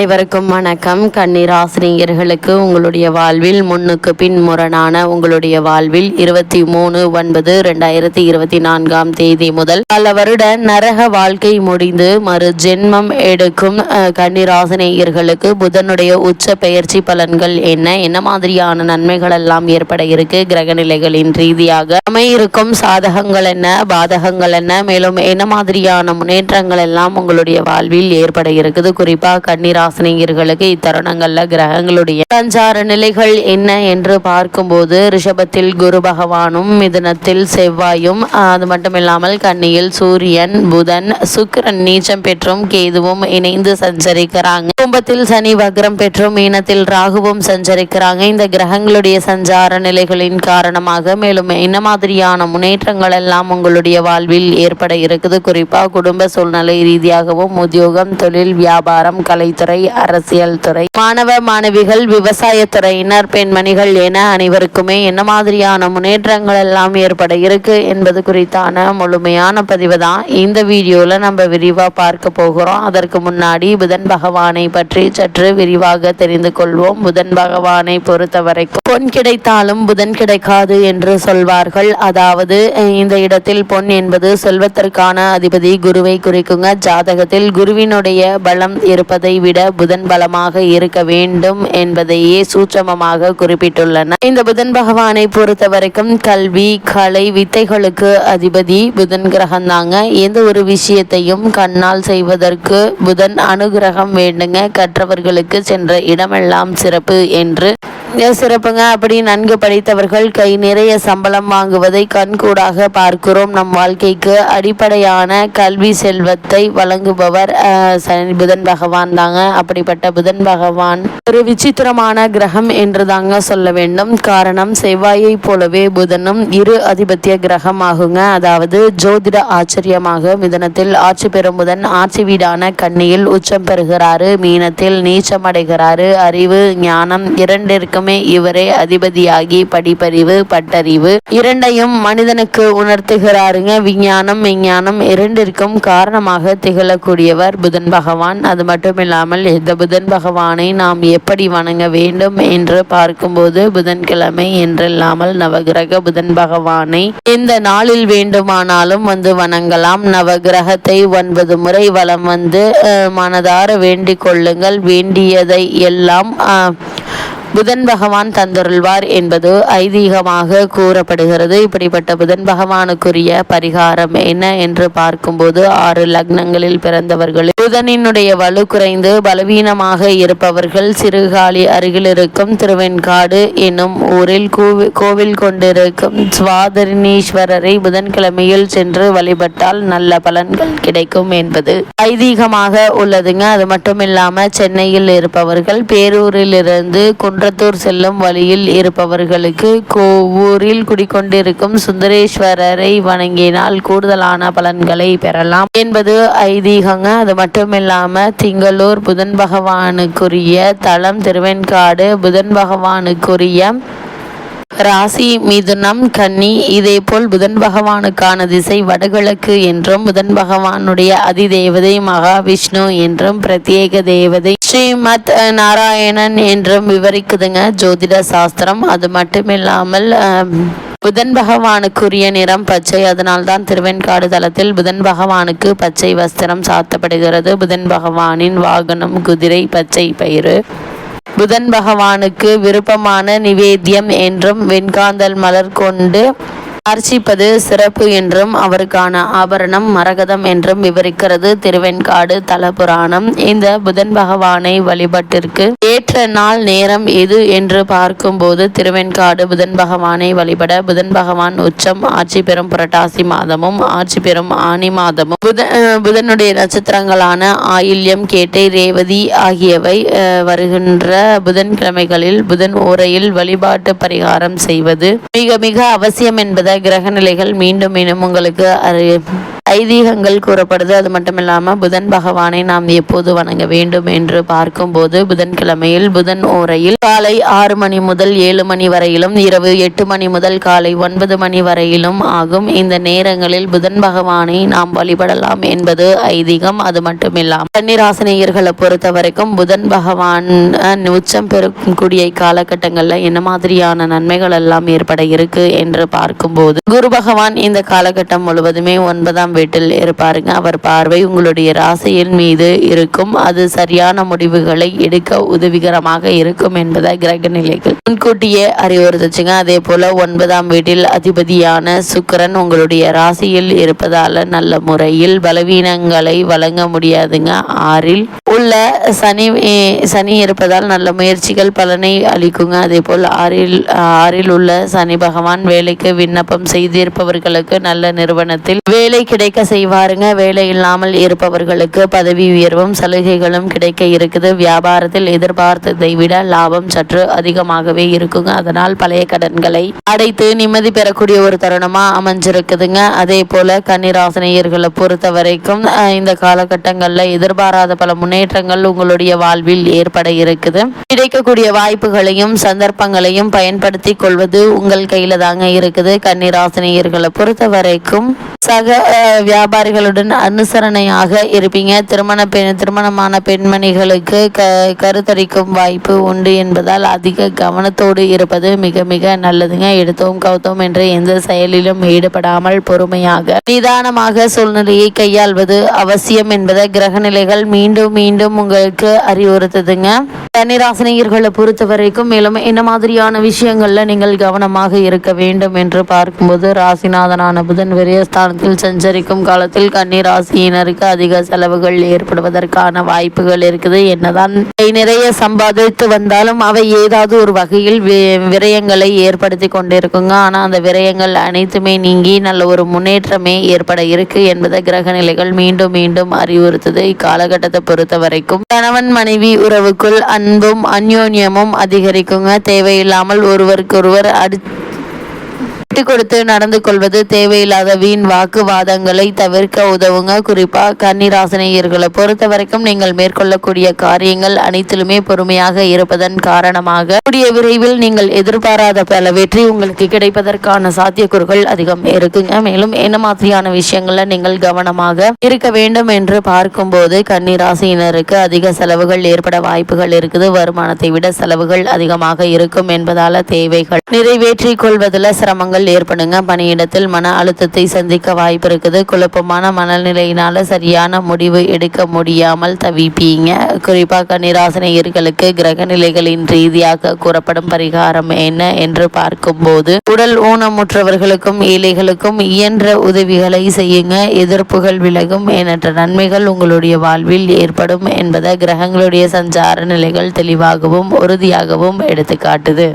அனைவருக்கும் வணக்கம். கன்னிராசினியர்களுக்கு உங்களுடைய வாழ்வில் முன்னுக்கு பின் முரணான உங்களுடைய வாழ்வில் இருபத்தி மூணு ஒன்பது ரெண்டாயிரத்தி இருபத்தி நான்காம் தேதி முதல் பல வருட நரக வாழ்க்கை முடிந்து மறு ஜென்மம் எடுக்கும் கண்ணீர் ஆசிரியர்களுக்கு புதனுடைய உச்ச பெயர்ச்சி பலன்கள் என்ன? என்ன மாதிரியான நன்மைகள் எல்லாம் ஏற்பட இருக்கு? கிரக நிலைகளின் ரீதியாக அமையிருக்கும் சாதகங்கள் என்ன? பாதகங்கள் என்ன? மேலும் என்ன மாதிரியான முன்னேற்றங்கள் எல்லாம் உங்களுடைய வாழ்வில் ஏற்பட இருக்குது? குறிப்பாக கண்ணீர் கன்னிராசினியர்களுக்கு இத்தருணங்கள்ல கிரகங்களுடைய சஞ்சார நிலைகள் என்ன என்று பார்க்கும்போது ரிஷபத்தில் குரு பகவானும் மிதனத்தில் செவ்வாயும் அது மட்டும் இல்லாமல் கன்னியில் சூரியன் புதன் சுக்கிரன் நீச்சம் பெற்றும் கேதுவும் இணைந்து சஞ்சரிக்கிறாங்க. கும்பத்தில் சனி வக்ரம் பெற்றும் மீனத்தில் ராகுவும் சஞ்சரிக்கிறாங்க. இந்த கிரகங்களுடைய சஞ்சார நிலைகளின் காரணமாக மேலும் என்ன மாதிரியான முன்னேற்றங்கள் எல்லாம் உங்களுடைய வாழ்வில் ஏற்பட இருக்குது? குறிப்பா குடும்ப சூழ்நிலை ரீதியாகவும் உத்தியோகம் தொழில் வியாபாரம் கலைத்துறை அரசியல் துறை மாணவ மாணவிகள் விவசாயத்துறையினர் பெண்மணிகள் என அனைவருக்குமே என்ன மாதிரியான முன்னேற்றங்கள் எல்லாம் ஏற்பட இருக்கு என்பது குறித்தான முழுமையான பதிவு தான் இந்த வீடியோல நம்ம விரிவா பார்க்க போகிறோம். அதற்கு முன்னாடி புதன் பகவானை பற்றி சற்று விரிவாக தெரிந்து கொள்வோம். புதன் பகவானை பொறுத்தவரைக்கும் பொன் கிடைத்தாலும் புதன் கிடைக்காது என்று சொல்வார்கள். அதாவது இந்த இடத்தில் பொன் என்பது செல்வத்திற்கான அதிபதி குருவை குறிக்குங்க. ஜாதகத்தில் குருவினுடைய பலம் இருப்பதை விட புதன் பலமாக இருக்க வேண்டும் என்பதையே சூட்சமமாக குறிப்பிட்டுள்ளனர் இந்த புதன் பகவானை பொறுத்த வரைக்கும் கல்வி கலை வித்தைகளுக்கு அதிபதி புதன் கிரகம் தாங்க. எந்த ஒரு விஷயத்தையும் கண்ணால் செய்வதற்கு புதன் அனுகிரகம் வேண்டுங்க. கற்றவர்களுக்கு சென்ற இடமெல்லாம் சிறப்பு என்று சிறப்புங்க. அப்படி நன்கு படித்தவர்கள் கை நிறைய சம்பளம் வாங்குவதை கண்கூடாக பார்க்கிறோம். நம் வாழ்க்கைக்கு அடிப்படையான கல்வி செல்வத்தை வழங்குபவர் சனி புதன் பகவான் தாங்க. அப்படிப்பட்ட புதன் பகவான் ஒரு விசித்திரமான கிரகம் என்று தாங்க சொல்ல வேண்டும். காரணம் செவ்வாயை போலவே புதனும் இரு அதிபத்திய கிரகம் ஆகுங்க அதாவது ஜோதிட ஆச்சரியமாக மிதனத்தில் ஆட்சி பெறும் புதன் ஆட்சி வீடான கண்ணியில் உச்சம் பெறுகிறாரு. மீனத்தில் நீச்சம் அடைகிறாரு. அறிவு ஞானம் இரண்டிற்கு இரண்டிற்குமே இவரே அதிபதியாகி படிப்பறிவு பட்டறிவு இரண்டையும் மனிதனுக்கு உணர்த்துகிறாருங்க. விஞ்ஞானம் விஞ்ஞானம் இரண்டிற்கும் காரணமாக திகழக்கூடியவர் புதன் பகவான். அது மட்டும் இல்லாமல் இந்த புதன் பகவானை நாம் எப்படி வணங்க வேண்டும் என்று பார்க்கும்போது புதன்கிழமை என்றில்லாமல் நவகிரக புதன் பகவானை இந்த நாளில் வேண்டுமானாலும் வந்து வணங்கலாம். நவகிரகத்தை ஒன்பது முறை வலம் வந்து மனதார வேண்டிக் கொள்ளுங்கள். வேண்டியதை எல்லாம் அஹ், புதன் பகவான் தந்தருள்வார் என்பது ஐதீகமாக கூறப்படுகிறது. இப்படிப்பட்ட புதன் பகவானுக்குரிய பரிகாரம் என்ன என்று பார்க்கும்போது ஆறு லக்னங்களில் பிறந்தவர்கள். புதனினுடைய வலு குறைந்து பலவீனமாக இருப்பவர்கள் சிறுகாலி அருகில் இருக்கும் திருவெண்காடு என்னும் ஊரில் கோவில் கொண்டிருக்கும் சுவாதரிணீஸ்வரரை புதன்கிழமையில் சென்று வழிபட்டால் நல்ல பலன்கள் கிடைக்கும் என்பது ஐதீகமாக உள்ளதுங்க. அது மட்டும் இல்லாம சென்னையில் இருப்பவர்கள் பேரூரிலிருந்து குன்றத்தூர் செல்லும் வழியில் இருப்பவர்களுக்கு கோவூரில் குடிக்கொண்டிருக்கும் சுந்தரேஸ்வரரை வணங்கினால் கூடுதலான பலன்களை பெறலாம் என்பது ஐதீகங்க. அது மட்டுமில்லாம திங்களூர் புதன் பகவானுக்குரிய தலம் திருவெண்காடு புதன் பகவானுக்குரிய ராசி மிதுனம் கன்னி இதேபோல் புதன் பகவானுக்கான திசை வடகிழக்கு என்றும் புதன் பகவானுடைய அதிதேவதை மகாவிஷ்ணு என்றும் பிரத்யேக தேவதை ஸ்ரீமத் நாராயணன் என்றும் விவரிக்குதுங்க ஜோதிட சாஸ்திரம். அது மட்டுமில்லாமல் புதன் பகவானுக்குரிய நிறம் பச்சை. அதனால்தான் திருவெண்காடு தளத்தில் புதன் பகவானுக்கு பச்சை வஸ்திரம் சாத்தப்படுகிறது. புதன் பகவானின் வாகனம் குதிரை பச்சை பயிறு. புதன் பகவானுக்கு விருப்பமான நிவேத்தியம் என்றும் வெண்காந்தல் மலர் கொண்டு அர்ச்சிப்பது சிறப்பு என்றும் அவருக்கான ஆபரணம் மரகதம் என்றும் விவரிக்கிறது. திருவெண்காடு தலபுராணம். இந்த புதன் பகவானை வழிபட்டிற்கு ஏற்ற நாள் நேரம் எது என்று பார்க்கும்போது திருவெண்காடு புதன் பகவானை வழிபட புதன் பகவான் உச்சம் ஆட்சி பெறும் புரட்டாசி மாதமும் ஆட்சி பெறும் ஆனி மாதமும். புத புதனுடைய நட்சத்திரங்களான ஆயில்யம் கேட்டை ரேவதி ஆகியவை அஹ், வருகின்ற புதன்கிழமைகளில் புதன் ஓரையில் வழிபாட்டு பரிகாரம் செய்வது மிக மிக அவசியம் என்பது கிரக நிலைகள் மீண்டும் மீண்டும் உங்களுக்கு அறி ஐதீகங்கள் கூறப்படுது. அது மட்டும் புதன் பகவானை நாம் எப்போது வணங்க வேண்டும் என்று பார்க்கும்போது புதன்கிழமையில் புதன் ஓரையில் காலை ஆறு மணி முதல் ஏழு மணி வரையிலும் இரவு எட்டு மணி முதல் காலை ஒன்பது மணி வரையிலும் ஆகும். இந்த நேரங்களில் புதன் பகவானை நாம் வழிபடலாம் என்பது ஐதீகம். அது மட்டுமில்லாமல் கன்னிராசினியர்களை பொறுத்த வரைக்கும் புதன் பகவான் உச்சம் உச்சம் பெறக்கூடிய காலகட்டங்களில் என்ன மாதிரியான நன்மைகள் எல்லாம் ஏற்பட இருக்கு என்று பார்க்கும்போது குரு பகவான் இந்த காலகட்டம் முழுவதுமே ஒன்பதாம் வீட்டில் இருப்பாருங்க. அவர் பார்வை உங்களுடைய ராசியின் மீது இருக்கும். அது சரியான முடிவுகளை எடுக்க உதவிகரமாக இருக்கும் என்பதை கிரக நிலைகள் முன்கூட்டியே அறிவுறுத்துச்சுங்க. அதே போல ஒன்பதாம் வீட்டில் அதிபதியான சுக்கிரன் உங்களுடைய ராசியில் இருப்பதால நல்ல முறையில் பலவீனங்களை வழங்க முடியாதுங்க. ஆறில் உள்ள சனி சனி இருப்பதால் நல்ல முயற்சிகள் பலனை அளிக்குங்க. அதே போல் ஆறில் ஆறில் உள்ள சனி பகவான் வேலைக்கு விண்ணப்பம் செய்திருப்பவர்களுக்கு நல்ல நிறுவனத்தில் வேலை கிடைக்க செய்வாருங்க. வேலை இல்லாமல் இருப்பவர்களுக்கு பதவி உயர்வும் சலுகைகளும் கிடைக்க இருக்குது. வியாபாரத்தில் எதிர்பார்த்ததை விட லாபம் சற்று அதிகமாகவே இருக்குங்க. அதனால் பழைய கடன்களை அடைத்து நிம்மதி பெறக்கூடிய ஒரு தருணமா அமைஞ்சிருக்குதுங்க. அதே போல கன்னிராசனையர்களை பொறுத்த வரைக்கும் இந்த காலகட்டங்கள்ல எதிர்பாராத பல முன்னேற்றங்கள் உங்களுடைய வாழ்வில் ஏற்பட இருக்குது. கிடைக்கக்கூடிய வாய்ப்புகளையும் சந்தர்ப்பங்களையும் பயன்படுத்தி கொள்வது உங்கள் கையில தாங்க இருக்குது. கன்னிராசனையர்களை பொறுத்த வரைக்கும் சக வியாபாரிகளுடன் அனுசரணையாக இருப்பீங்க. திருமண பெண் திருமணமான பெண்மணிகளுக்கு க கருத்தரிக்கும் வாய்ப்பு உண்டு என்பதால் அதிக கவனத்தோடு இருப்பது மிக மிக நல்லதுங்க. எடுத்தோம் கவுத்தோம் என்ற எந்த செயலிலும் ஈடுபடாமல் பொறுமையாக நிதானமாக சூழ்நிலையை கையாள்வது அவசியம் என்பதை கிரகநிலைகள் மீண்டும் மீண்டும் உங்களுக்கு அறிவுறுத்துதுங்க. தனிராசினியர்களை பொறுத்த வரைக்கும் மேலும் என்ன மாதிரியான விஷயங்கள்ல நீங்கள் கவனமாக இருக்க வேண்டும் என்று பார்க்கும்போது ராசிநாதனான புதன் விரயஸ்தானத்தில் சஞ்சரிக்கும் காலத்தில் கன்னிராசியினருக்கு அதிக செலவுகள் ஏற்படுவதற்கான வாய்ப்புகள் இருக்குது. என்னதான் நிறைய சம்பாதித்து வந்தாலும் அவை ஏதாவது ஒரு வகையில் விரயங்களை ஏற்படுத்தி கொண்டிருக்குங்க. ஆனா அந்த விரயங்கள் அனைத்துமே நீங்கி நல்ல ஒரு முன்னேற்றமே ஏற்பட இருக்கு என்பதை கிரகநிலைகள் மீண்டும் மீண்டும் அறிவுறுத்துது. இக்காலகட்டத்தை பொறுத்த வரைக்கும் கணவன் மனைவி உறவுக்குள் அன்பும் அந்யோன்யமும் அதிகரிக்குங்க. தேவையில்லாமல் ஒருவருக்கொருவர் அடி விட்டு கொடுத்து நடந்து கொள்வது தேவையில்லாத வீண் வாக்குவாதங்களை தவிர்க்க உதவுங்க. குறிப்பாக கன்னிராசினியர்களை பொறுத்த வரைக்கும் நீங்கள் மேற்கொள்ளக்கூடிய காரியங்கள் அனைத்திலுமே பொறுமையாக இருப்பதன் காரணமாக. கூடிய விரைவில் நீங்கள் எதிர்பாராத பல வெற்றி உங்களுக்கு கிடைப்பதற்கான சாத்தியக்கூறுகள் அதிகம் இருக்குங்க. மேலும் என்ன மாதிரியான விஷயங்கள்ல நீங்கள் கவனமாக இருக்க வேண்டும் என்று பார்க்கும்போது கன்னிராசியினருக்கு அதிக செலவுகள் ஏற்பட வாய்ப்புகள் இருக்குது. வருமானத்தை விட செலவுகள் அதிகமாக இருக்கும் என்பதால தேவைகள் நிறைவேற்றிக் கொள்வதில் சிரமங்கள் ஏற்படுங்க. பணியிடத்தில் மன அழுத்தத்தை சந்திக்க வாய்ப்பு இருக்குது. குழப்பமான மனநிலையினால சரியான முடிவு எடுக்க முடியாமல் தவிப்பீங்க. குறிப்பாக கன்னிராசினியர்களுக்கு கிரக நிலைகளின் ரீதியாக கூறப்படும் பரிகாரம் என்ன என்று பார்க்கும்போது உடல் ஊனமுற்றவர்களுக்கும் ஏழைகளுக்கும் இயன்ற உதவிகளை செய்யுங்க. எதிர்ப்புகள் விலகும். எண்ணற்ற நன்மைகள் உங்களுடைய வாழ்வில் ஏற்படும் என்பதை கிரகங்களுடைய சஞ்சார நிலைகள் தெளிவாகவும் உறுதியாகவும் எடுத்துக்காட்டுது.